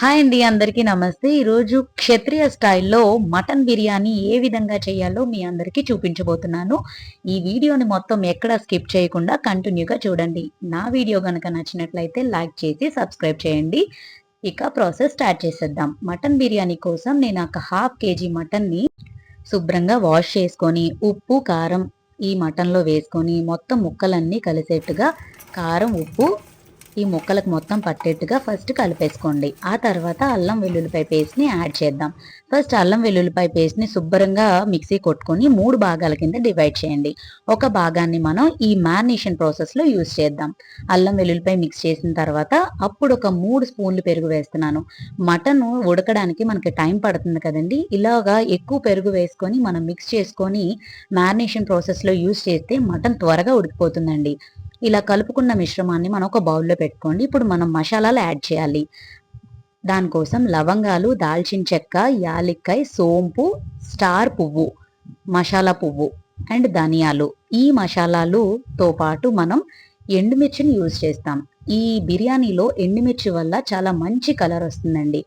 Hi అండి అందరికీ నమస్తే. ఈరోజు క్షత్రియ స్టైల్లో మటన్ బిర్యానీ ఏ విధంగా చేయాలో మీ అందరికీ చూపించబోతున్నాను. ఈ వీడియోని మొత్తం ఎక్కడ స్కిప్ చేయకుండా కంటిన్యూగా చూడండి. నా వీడియో కనుక నచ్చినట్లయితే లైక్ చేసి సబ్స్క్రైబ్ చేయండి. ఇక ప్రాసెస్ స్టార్ట్ చేసేద్దాం. మటన్ బిర్యానీ కోసం నేను ఒక హాఫ్ కేజీ మటన్ని శుభ్రంగా వాష్ చేసుకొని ఉప్పు కారం ఈ మటన్లో వేసుకొని మొత్తం ముక్కలన్నీ కలిసేట్టుగా కారం ఉప్పు ఈ ముక్కలకు మొత్తం పట్టేట్టుగా ఫస్ట్ కలిపేసుకోండి. ఆ తర్వాత అల్లం వెల్లుల్లిపాయ పేస్ట్ని యాడ్ చేద్దాం. ఫస్ట్ అల్లం వెల్లుల్లిపాయ పేస్ట్ని శుభ్రంగా మిక్సీ కొట్టుకొని మూడు భాగాల కింద డివైడ్ చేయండి. ఒక భాగాన్ని మనం ఈ మ్యారినేషన్ ప్రాసెస్లో యూజ్ చేద్దాం. అల్లం వెల్లుల్లిపాయ మిక్స్ చేసిన తర్వాత అప్పుడు ఒక మూడు స్పూన్లు పెరుగు వేస్తున్నాను. మటన్ ఉడకడానికి మనకి టైం పడుతుంది కదండి. ఇలాగా ఎక్కువ పెరుగు వేసుకొని మనం మిక్స్ చేసుకొని మ్యారినేషన్ ప్రాసెస్లో యూజ్ చేస్తే మటన్ త్వరగా ఉడికిపోతుందండి. ఇలా కలుపుకున్న మిశ్రమాన్ని మనం ఒక బౌల్లో పెట్టుకోండి. ఇప్పుడు మనం మసాలాలు యాడ్ చేయాలి. దానికోసం లవంగాలు దాల్చిన చెక్క యాలిక్కాయ సోంపు స్టార్ పువ్వు మసాలా పువ్వు అండ్ ధనియాలు. ఈ మసాలాలుతో పాటు మనం ఎండుమిర్చిని యూజ్ చేస్తాం. ఈ బిర్యానీలో ఎండుమిర్చి వల్ల చాలా మంచి కలర్ వస్తుందండి.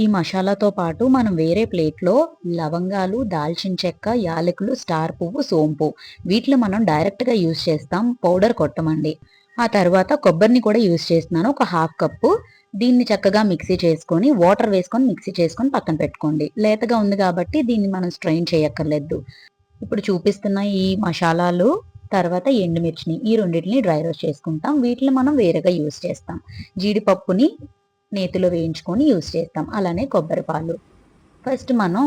ఈ మసాలాతో పాటు మనం వేరే ప్లేట్లో లవంగాలు దాల్చిన చెక్క యాలకులు స్టార్ పువ్వు సోంపు వీటిని మనం డైరెక్ట్గా యూజ్ చేస్తాం పౌడర్ కొట్టమండి. ఆ తర్వాత కొబ్బరిని కూడా యూజ్ చేస్తున్నాను ఒక హాఫ్ కప్పు. దీన్ని చక్కగా మిక్సీ చేసుకొని వాటర్ వేసుకొని మిక్సీ చేసుకొని పక్కన పెట్టుకోండి. లేతగా ఉంది కాబట్టి దీన్ని మనం స్ట్రెయిన్ చేయక్కర్లేదు. ఇప్పుడు చూపిస్తున్న ఈ మసాలాలు తర్వాత ఎండుమిర్చిని ఈ రెండింటిని డ్రై రోస్ట్ చేసుకుంటాం. వీటిని మనం వేరేగా యూజ్ చేస్తాం. జీడిపప్పుని నేతిలో వేయించుకొని యూస్ చేస్తాం. అలానే కొబ్బరి పాలు. ఫస్ట్ మనం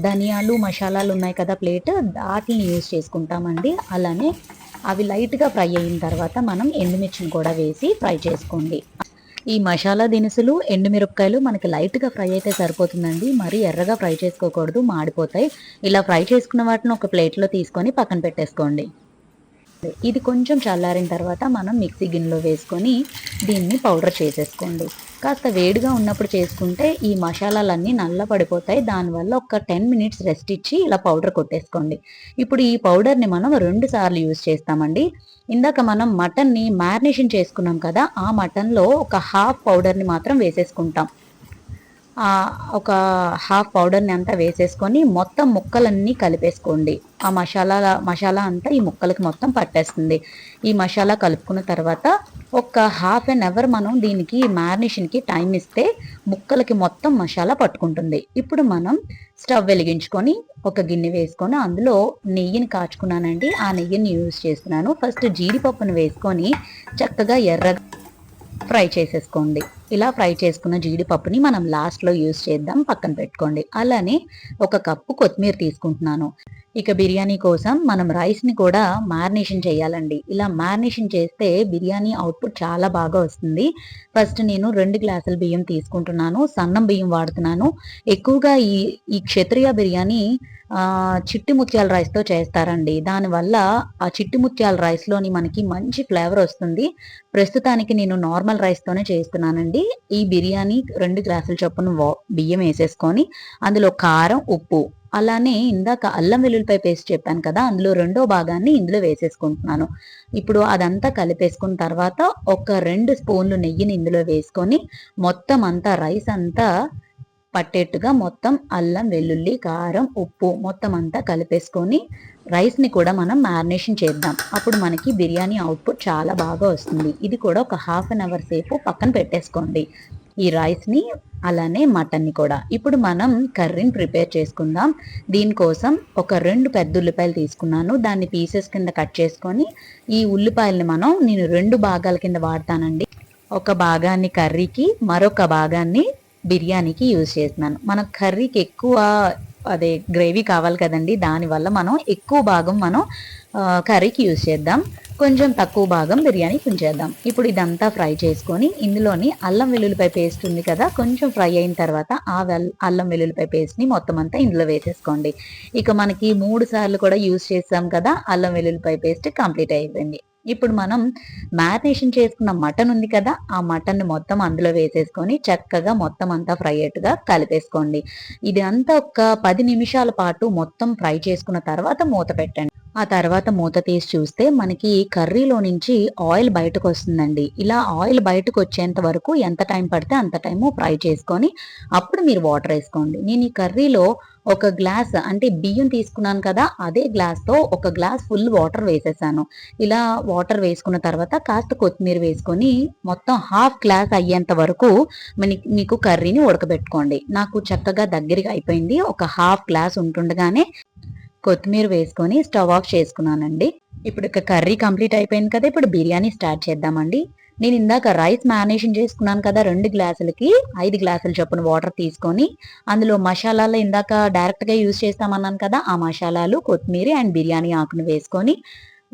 ధనియాలు మసాలాలు ఉన్నాయి కదా ప్లేట్ వాటిని యూజ్ చేసుకుంటామండి. అలానే అవి లైట్గా ఫ్రై అయిన తర్వాత మనం ఎండుమిర్చిని కూడా వేసి ఫ్రై చేసుకోండి. ఈ మసాలా దినుసులు ఎండుమిరపకాయలు మనకి లైట్గా ఫ్రై అయితే సరిపోతుందండి. మరి ఎర్రగా ఫ్రై చేసుకోకూడదు మాడిపోతాయి. ఇలా ఫ్రై చేసుకున్న వాటిని ఒక ప్లేట్లో తీసుకొని పక్కన పెట్టేసుకోండి. ఇది కొంచెం చల్లారిన తర్వాత మనం మిక్సీ గిన్నెలో వేసుకొని దీన్ని పౌడర్ చేసేసుకోండి. కాస్త వేడిగా ఉన్నప్పుడు చేసుకుంటే ఈ మసాలాలన్నీ నల్ల పడిపోతాయి. దానివల్ల ఒక టెన్ మినిట్స్ రెస్ట్ ఇచ్చి ఇలా పౌడర్ కొట్టేసుకోండి. ఇప్పుడు ఈ పౌడర్ని మనం రెండు సార్లు యూజ్ చేస్తామండి. ఇందాక మనం మటన్ని మ్యారినేషన్ చేసుకున్నాం కదా ఆ మటన్లో ఒక హాఫ్ పౌడర్ని మాత్రం వేసేసుకుంటాం. ఒక హాఫ్ పౌడర్ని అంతా వేసేసుకొని మొత్తం ముక్కలన్నీ కలిపేసుకోండి. ఆ మసాలా మసాలా అంతా ఈ ముక్కలకి మొత్తం పట్టేస్తుంది. ఈ మసాలా కలుపుకున్న తర్వాత ఒక హాఫ్ అన్ అవర్ మనం దీనికి మ్యారినేషన్కి టైం ఇస్తే ముక్కలకి మొత్తం మసాలా పట్టుకుంటుంది. ఇప్పుడు మనం స్టవ్ వెలిగించుకొని ఒక గిన్నె వేసుకొని అందులో నెయ్యిని కాచుకున్నానండి. ఆ నెయ్యిని యూజ్ చేస్తున్నాను. ఫస్ట్ జీడిపప్పును వేసుకొని చక్కగా ఎర్రగా ఫ్రై చేసేసుకోండి. ఇలా ఫ్రై చేసుకున్న జీడిపప్పుని మనం లాస్ట్లో యూస్ చేద్దాం. పక్కన పెట్టుకోండి. అలానే ఒక కప్పు కొత్తిమీర తీసుకుంటున్నాను. ఇక బిర్యానీ కోసం మనం రైస్ని కూడా మ్యారినేషన్ చేయాలండి. ఇలా మ్యారినేషన్ చేస్తే బిర్యానీ అవుట్పుట్ చాలా బాగా వస్తుంది. ఫస్ట్ నేను రెండు గ్లాసుల బియ్యం తీసుకుంటున్నాను. సన్నం బియ్యం వాడుతున్నాను. ఎక్కువగా ఈ ఈ క్షత్రియ బిర్యానీ చిట్టి ముత్యాల రైస్తో చేస్తారండి. దానివల్ల ఆ చిట్టి ముత్యాల రైస్లోని మనకి మంచి ఫ్లేవర్ వస్తుంది. ప్రస్తుతానికి నేను నార్మల్ రైస్తోనే చేస్తున్నానండి. ఈ బిర్యానీ రెండు గ్లాసుల చొప్పున బియ్యం వేసేసుకొని అందులో కారం ఉప్పు అలానే ఇందాక అల్లం వెల్లుల్లిపాయ పేస్ట్ చెప్పాను కదా అందులో రెండో భాగాన్ని ఇందులో వేసేసుకుంటున్నాను. ఇప్పుడు అదంతా కలిపేసుకున్న తర్వాత ఒక రెండు స్పూన్లు నెయ్యిని ఇందులో వేసుకొని మొత్తం అంతా రైస్ అంతా పట్టేట్టుగా మొత్తం అల్లం వెల్లుల్లి కారం ఉప్పు మొత్తం అంతా కలిపేసుకొని రైస్ని కూడా మనం మ్యారినేషన్ చేద్దాం. అప్పుడు మనకి బిర్యానీ అవుట్పుట్ చాలా బాగా వస్తుంది. ఇది కూడా ఒక హాఫ్ అన్ అవర్ సేపు పక్కన పెట్టేసుకోండి. ఈ రైస్ని అలానే మటన్ని కూడా. ఇప్పుడు మనం కర్రీని ప్రిపేర్ చేసుకుందాం. దీనికోసం ఒక రెండు పెద్ద ఉల్లిపాయలు తీసుకున్నాను. దాన్ని పీసెస్ కింద కట్ చేసుకొని ఈ ఉల్లిపాయల్ని మనం నేను రెండు భాగాల కింద వాడతానండి. ఒక భాగాన్ని కర్రీకి మరొక భాగాన్ని బిర్యానీకి యూజ్ చేస్తున్నాను. మన కర్రీకి ఎక్కువ అదే గ్రేవీ కావాలి కదండి దానివల్ల మనం ఎక్కువ భాగం మనం కర్రీకి యూజ్ చేద్దాం. కొంచెం తక్కువ భాగం బిర్యానీ ఉంచేద్దాం ఇప్పుడు ఇదంతా ఫ్రై చేసుకొని ఇందులోని అల్లం వెల్లుల్లిపాయ పేస్ట్ ఉంది కదా కొంచెం ఫ్రై అయిన తర్వాత ఆ అల్లం వెల్లుల్లిపాయ పేస్ట్ని మొత్తం అంతా ఇందులో వేసేసుకోండి. ఇక మనకి మూడు సార్లు కూడా యూజ్ చేస్తాం కదా అల్లం వెల్లుల్లిపాయ పేస్ట్ కంప్లీట్ అయిపోయింది. ఇప్పుడు మనం మ్యారినేషన్ చేసుకున్న మటన్ ఉంది కదా ఆ మటన్ మొత్తం అందులో వేసేసుకొని చక్కగా మొత్తం అంతా ఫ్రై అయ్యేట్టుగా కలిపేసుకోండి. ఇది అంతా ఒక పది నిమిషాల పాటు మొత్తం ఫ్రై చేసుకున్న తర్వాత మూత పెట్టండి. ఆ తర్వాత మూత తీసి చూస్తే మనకి కర్రీలో నుంచి ఆయిల్ బయటకు వస్తుందండి. ఇలా ఆయిల్ బయటకు వచ్చేంత వరకు ఎంత టైం పడితే అంత టైము ఫ్రై చేసుకొని అప్పుడు మీరు వాటర్ వేసుకోండి. నేను ఈ కర్రీలో ఒక గ్లాస్ అంటే బియ్యం తీసుకున్నాను కదా అదే గ్లాస్తో ఒక గ్లాస్ ఫుల్ వాటర్ వేసేసాను. ఇలా వాటర్ వేసుకున్న తర్వాత కాస్త కొత్తిమీర వేసుకొని మొత్తం హాఫ్ గ్లాస్ అయ్యేంత వరకు మీకు కర్రీని ఉడకబెట్టుకోండి. నాకు చక్కగా దగ్గరగా అయిపోయింది. ఒక హాఫ్ గ్లాస్ ఉంటుండగానే కొత్తిమీర వేసుకొని స్టవ్ ఆఫ్ చేసుకున్నానండి. ఇప్పుడు ఇక కర్రీ కంప్లీట్ అయిపోయింది కదా ఇప్పుడు బిర్యానీ స్టార్ట్ చేద్దామండి. నేను ఇందాక రైస్ మ్యారినేషన్ చేసుకున్నాను కదా రెండు గ్లాసులకి ఐదు గ్లాసుల చొప్పున వాటర్ తీసుకొని అందులో మసాలాలు ఇందాక డైరెక్ట్గా యూజ్ చేస్తామన్నాను కదా ఆ మసాలాలు కొత్తిమీర అండ్ బిర్యానీ ఆకును వేసుకొని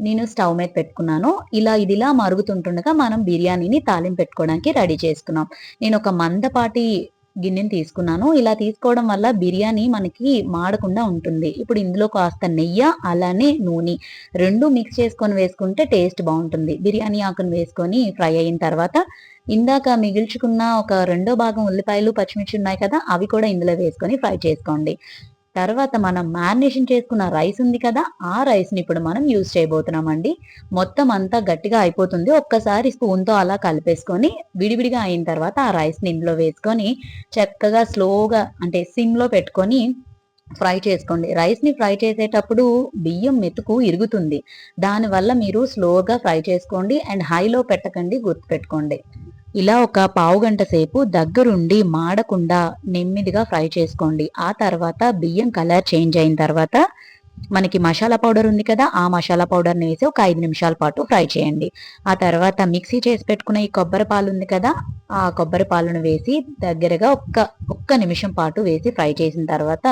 నేను స్టవ్ మీద పెట్టుకున్నాను. ఇలా ఇదిలా మరుగుతుంటుండగా మనం బిర్యానీని తాలింపు పెట్టుకోవడానికి రెడీ చేసుకున్నాం. నేను ఒక మందపాటి గిన్నెని తీసుకున్నాను. ఇలా తీసుకోవడం వల్ల బిర్యానీ మనకి మాడకుండా ఉంటుంది. ఇప్పుడు ఇందులో కాస్త నెయ్యి అలానే నూనె రెండు మిక్స్ చేసుకొని వేసుకుంటే టేస్ట్ బాగుంటుంది. బిర్యానీ ఆకును వేసుకొని ఫ్రై అయిన తర్వాత ఇందాక మిగిల్చుకున్న ఒక రెండో భాగం ఉల్లిపాయలు పచ్చిమిర్చి ఉన్నాయి కదా అవి కూడా ఇందులో వేసుకొని ఫ్రై చేసుకోండి. తర్వాత మనం మ్యారినేషన్ చేసుకున్న రైస్ ఉంది కదా ఆ రైస్ని ఇప్పుడు మనం యూజ్ చేయబోతున్నామండి. మొత్తం అంతా గట్టిగా అయిపోతుంది. ఒక్కసారి స్పూన్తో అలా కలిపేసుకొని విడివిడిగా అయిన తర్వాత ఆ రైస్ని ఇందులో వేసుకొని చక్కగా స్లోగా అంటే సిమ్లో పెట్టుకొని ఫ్రై చేసుకోండి. రైస్ని ఫ్రై చేసేటప్పుడు బియ్యం మెతుకు ఇరుగుతుంది. దానివల్ల మీరు స్లోగా ఫ్రై చేసుకోండి. అండ్ హైలో పెట్టకండి గుర్తుపెట్టుకోండి. ఇలా ఒక పావు గంట సేపు దగ్గరుండి మాడకుండా నెమ్మదిగా ఫ్రై చేసుకోండి. ఆ తర్వాత బియ్యం కలర్ చేంజ్ అయిన తర్వాత మనకి మసాలా పౌడర్ ఉంది కదా ఆ మసాలా పౌడర్ని వేసి ఒక ఐదు నిమిషాల పాటు ఫ్రై చేయండి. ఆ తర్వాత మిక్సీ చేసి పెట్టుకున్న ఈ కొబ్బరి పాలు ఉంది కదా ఆ కొబ్బరి పాలను వేసి దగ్గరగా ఒక్క ఒక్క నిమిషం పాటు వేసి ఫ్రై చేసిన తర్వాత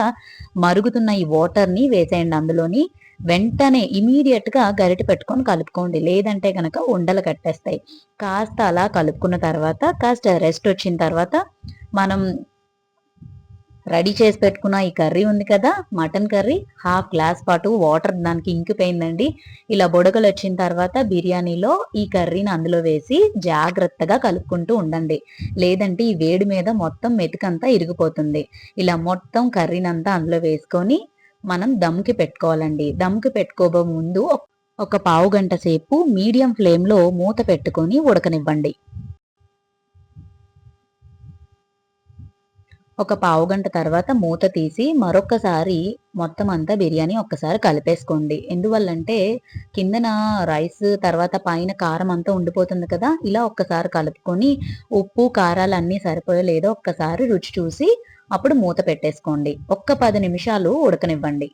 మరుగుతున్న ఈ వాటర్ని వేసేయండి. అందులోని వెంటనే ఇమీడియట్గా గరిటె పెట్టుకొని కలుపుకోండి. లేదంటే కనుక ఉండలు కట్టేస్తాయి. కాస్త అలా కలుపుకున్న తర్వాత కాస్త రెస్ట్ వచ్చిన తర్వాత మనం రెడీ చేసి పెట్టుకున్న ఈ కర్రీ ఉంది కదా మటన్ కర్రీ హాఫ్ గ్లాస్ పాటు వాటర్ దానికి ఇంకిపోయిందండి ఇలా బుడగలు వచ్చిన తర్వాత బిర్యానీలో ఈ కర్రీని అందులో వేసి జాగ్రత్తగా కలుపుకుంటూ ఉండండి. లేదంటే ఈ వేడి మీద మొత్తం మెతుకంతా ఇరిగిపోతుంది. ఇలా మొత్తం కర్రీని అంతా అందులో వేసుకొని మనం దమ్కి పెట్టుకోవాలండి. దమ్కి పెట్టుకోబో ముందు ఒక పావు గంట సేపు మీడియం ఫ్లేమ్లో మూత పెట్టుకొని ఉడకనివ్వండి. ఒక పావు గంట తర్వాత మూత తీసి మరొకసారి మొత్తం అంతా బిర్యానీ ఒక్కసారి కలిపేసుకోండి. ఎందువల్లంటే కిందన రైస్ తర్వాత పైన కారం అంతా ఉండిపోతుంది కదా ఇలా ఒక్కసారి కలుపుకొని ఉప్పు కారాలు అన్నీ సరిపోయో లేదో ఒక్కసారి రుచి చూసి అప్పుడు మూత పెట్టేసుకోండి. ఒక్క పది నిమిషాలు ఉడకనివ్వండి.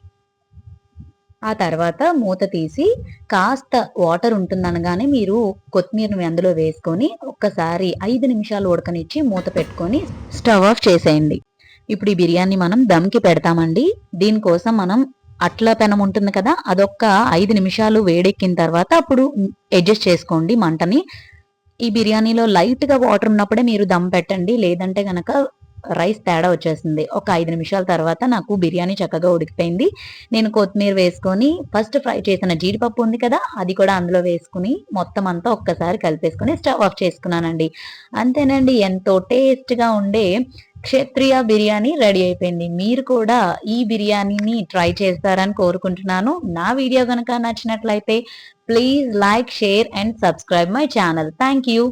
ఆ తర్వాత మూత తీసి కాస్త వాటర్ ఉంటుందనగానే మీరు కొత్తిమీరని అందులో వేసుకొని ఒక్కసారి ఐదు నిమిషాలు ఉడకనిచ్చి మూత పెట్టుకొని స్టవ్ ఆఫ్ చేసేయండి. ఇప్పుడు ఈ బిర్యానీ మనం దమ్కి పెడతామండి. దీనికోసం మనం అట్ల పెనం ఉంటుంది కదా అదొక్క ఐదు నిమిషాలు వేడెక్కిన తర్వాత అప్పుడు అడ్జస్ట్ చేసుకోండి మంటని. ఈ బిర్యానీలో లైట్గా వాటర్ ఉన్నప్పుడే మీరు దమ్ పెట్టండి లేదంటే గనక రైస్ తేడా వచ్చేసింది. ఒక ఐదు నిమిషాల తర్వాత నాకు బిర్యానీ చక్కగా ఉడికిపోయింది. నేను కొత్తిమీర వేసుకొని ఫస్ట్ ఫ్రై చేసిన జీడిపప్పు ఉంది కదా అది కూడా అందులో వేసుకుని మొత్తం అంతా ఒక్కసారి కలిపేసుకుని స్టవ్ ఆఫ్ చేసుకున్నానండి. అంతేనండి ఎంతో టేస్ట్గా ఉండే క్షత్రియ బిర్యానీ రెడీ అయిపోయింది. మీరు కూడా ఈ బిర్యానీని ట్రై చేస్తారని కోరుకుంటున్నాను. నా వీడియో కనుక నచ్చినట్లయితే please like share and subscribe my channel. Thank you